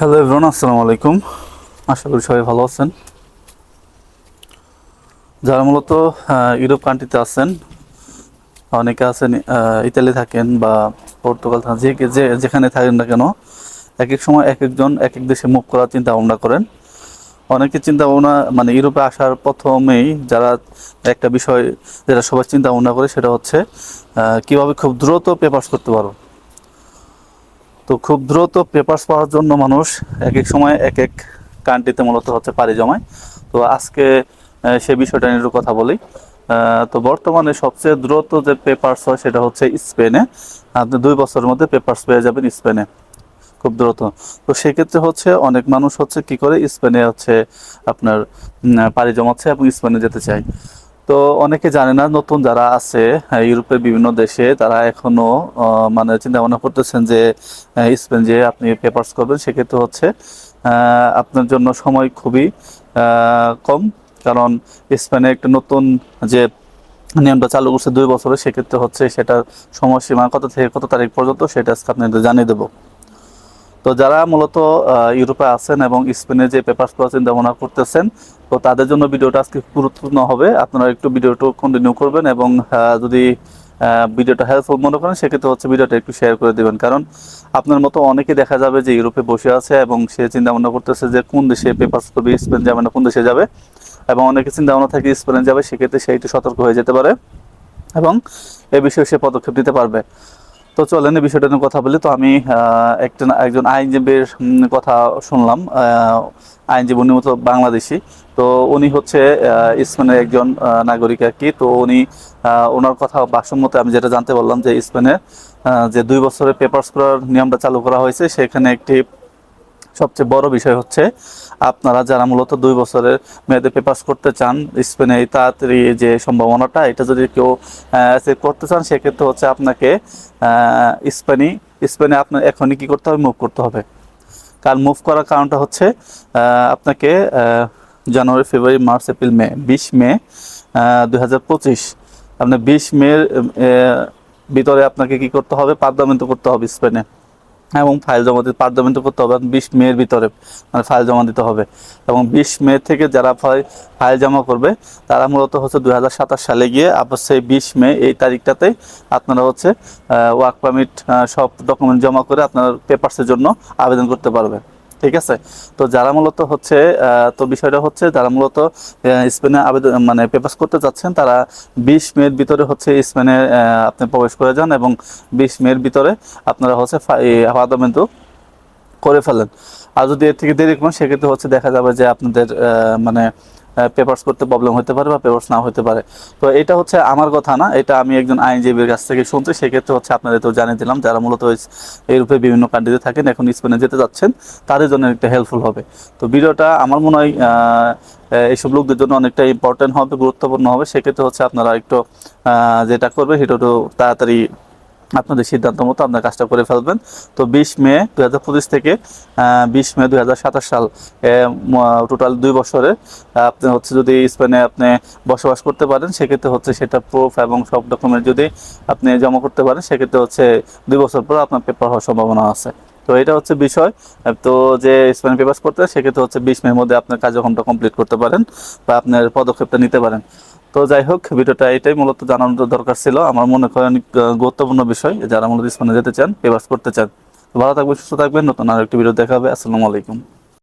Hello everyone আসসালামু আলাইকুম। আশা করি সবাই ভালো আছেন। যারা মূলত ইউরোপ কান্ট্রিতে আছেন, অনেকে আছেন ইতালি থাকেন বা পর্তুগাল থাকেন, যে যে যেখানে থাকেন না কেন এক এক সময় এক একজন এক এক দেশে মুভ করার চিন্তা ভাবনা করেন। অনেকে চিন্তা ভাবনা মানে ইউরোপে আসার প্রথমেই যারা একটা বিষয়, যেটা সবাই চিন্তা ভাবনা করে, সেটা হচ্ছে কীভাবে খুব দ্রুত পেপার্স করতে পারো তো খুব দ্রুত পেপারস পাওয়ার জন্য মানুষ এক এক সময় এক এক কান্ট্রিতে মূলত হচ্ছে পাড়ি জমায়। তো আজকে সে বিষয়টা নিয়ে কথা বলি। তো বর্তমানে সবচেয়ে দ্রুত যে পেপারস হয় সেটা হচ্ছে স্পেনে। আপনি দুই বছরের মধ্যে পেপারস পেয়ে যাবেন স্পেনে, খুব দ্রুত। তো সেক্ষেত্রে হচ্ছে অনেক মানুষ হচ্ছে কি করে স্পেনে হচ্ছে আপনার পাড়ি জমাচ্ছে এবং স্পেনে যেতে চায়। তো অনেকে জানে না, নতুন যারা আছে ইউরোপের বিভিন্ন দেশে তারা এখনও মানে চিন্তা ভাবনা করতেছেন যে স্পেন যে আপনি পেপারস করবেন, সেক্ষেত্রে হচ্ছে আপনার জন্য সময় খুবই কম। কারণ স্পেনে একটা নতুন যে নিয়মটা চালু করছে দুই বছরে, সেক্ষেত্রে হচ্ছে সেটার সময়সীমা কত থেকে কত তারিখ পর্যন্ত, সেটা আজকে আপনাদের জানিয়ে দেবো। তো যারা মূলত ইউরোপে আছেন এবং স্পেনে যে পেপার করার চিন্তা ভাবনা করতেছেন, তো তাদের জন্য ভিডিওটা আজকে গুরুত্বপূর্ণ হবে। আপনারা একটু ভিডিওটা কন্টিনিউ করবেন এবং যদি ভিডিওটা হেল্পফুল মনে করেন, সেক্ষেত্রে হচ্ছে ভিডিওটা একটু শেয়ার করে দিবেন। কারণ আপনার মতো অনেকে দেখা যাবে যে ইউরোপে বসে আছে এবং সে চিন্তা ভাবনা করতেছে যে কোন দেশে পেপার করবে, স্পেন যাবে না, কোন দেশে যাবে। এবং অনেকে চিন্তা ভাবনা থাকে স্পেনে যাবে, সেক্ষেত্রে সে একটু সতর্ক হয়ে যেতে পারে এবং এ বিষয়ে সে পদক্ষেপ নিতে পারবে। তো চলেন বিষয়টা নিয়ে কথা বলি। তো আমি একজন একজন আইনজীবীর কথা শুনলাম। আইনজীবী, উনি মতো বাংলাদেশি। তো উনি হচ্ছে স্পেনের একজন নাগরিক আর কি। তো উনি ওনার কথা বাসন মতে আমি যেটা জানতে পারলাম যে স্পেনে যে দুই বছরের পেপার্স করার নিয়মটা চালু করা হয়েছে, সেখানে একটি সবচেয়ে বড় বিষয় হচ্ছে আপনারা যারা মূলত দুই বছরের মেয়াদে পেপার্স করতে চান, স্পেনে এই তাড়াতাড়ি যে সম্ভাবনাটা, এটা যদি কেউ অ্যাচিভ করতে চান, সেক্ষেত্রে হচ্ছে আপনাকে স্পেনি, স্পেনে আপনার এখনই কি করতে হবে? মুভ করতে হবে। কারণ মুভ করার কারণটা হচ্ছে আপনাকে জানুয়ারি, ফেব্রুয়ারি, মার্চ, এপ্রিল, মে, বিশ মে দুই হাজার পঁচিশ। আপনার বিশ মের ভিতরে আপনাকে কি করতে হবে? পার্লামেন্ট করতে হবে স্পেনে। এবং ফাইল জমা দিতে পার্লামেন্ট করতে হবে। বিশ মেয়ের ভিতরে মানে ফাইল জমা দিতে হবে। এবং বিশ মে থেকে যারা ফাই- ফাইল জমা করবে, তারা মূলত হচ্ছে দুই হাজার সাতাশ সালে গিয়ে আবার সেই বিশ মে এই তারিখটাতে আপনারা হচ্ছে ওয়ার্ক পারমিট সব ডকুমেন্ট জমা করে আপনার পেপারসের জন্য আবেদন করতে পারবে ঠিক আছে? তো যারা মূলত হচ্ছে তো বিষয়টা হচ্ছে যারা মূলত স্পেনে আবেদন মানে পেপার্স করতে যাচ্ছেন, তারা বিশ মের ভিতরে হচ্ছে স্পেনে আপনি প্রবেশ করে যান এবং বিশ মের ভিতরে আপনারা হচ্ছে পার্লামেন্টও করে ফেলেন। আর যদি এর থেকে দেরি করেন, সেক্ষেত্রে হচ্ছে দেখা যাবে যে আপনাদের মানে পেপার্স করতে প্রবলেম হতে পারে বা পেপার্স না হতে পারে। তো এটা হচ্ছে আমার কথা না, এটা আমি একজন আইনজীবীর কাছ থেকে শুনছি, সেক্ষেত্রে হচ্ছে আপনাদের তো জানিয়ে দিলাম, যারা মূলত ইউরোপে বিভিন্ন কান্ট্রিতে থাকেন, এখন স্পেনে যেতে যাচ্ছেন, তাদের জন্য একটা হেল্পফুল হবে। তো ভিডিওটা আমার মনে হয় এইসব লোকদের জন্য অনেকটা ইম্পর্টেন্ট হবে, গুরুত্বপূর্ণ হবে, সেক্ষেত্রে হচ্ছে আপনারা একটু যেটা করবে সেটা একটু তাড়াতাড়ি আপনাদের সিদ্ধান্ত মতো আপনার কাজটা করে ফেলবেন। তো বিশ মে দু হাজার পঁচিশ থেকে বিশ মে দুই হাজার সাতাশ সাল টোটাল দুই বছরে আপনি হচ্ছে যদি স্পেনে আপনি বসবাস করতে পারেন, সেক্ষেত্রে হচ্ছে সেটা প্রুফ এবং সব ডকুমেন্ট যদি আপনি জমা করতে পারেন, সেক্ষেত্রে হচ্ছে দুই বছর পর আপনার পেপার হওয়ার সম্ভাবনা আছে। তো এটা হচ্ছে বিষয়। তো যে স্পেন পেপার্স করতে সেক্ষেত্রে হচ্ছে বিশ মের মধ্যে আপনার কার্যক্রমটা কমপ্লিট করতে পারেন বা আপনার পদক্ষেপটা নিতে পারেন। তো যাই হোক, ভিডিওটা এটাই মূলত জানানোর দরকার ছিল। আমার মনে করেন অনেক গুরুত্বপূর্ণ বিষয় যারা মূলত স্পেনে যেতে চান পেপার্স করতে চান। ভালো থাকবেন, সুস্থ থাকবেন। নতুন আর একটি ভিডিও দেখাবে। আসসালামু আলাইকুম।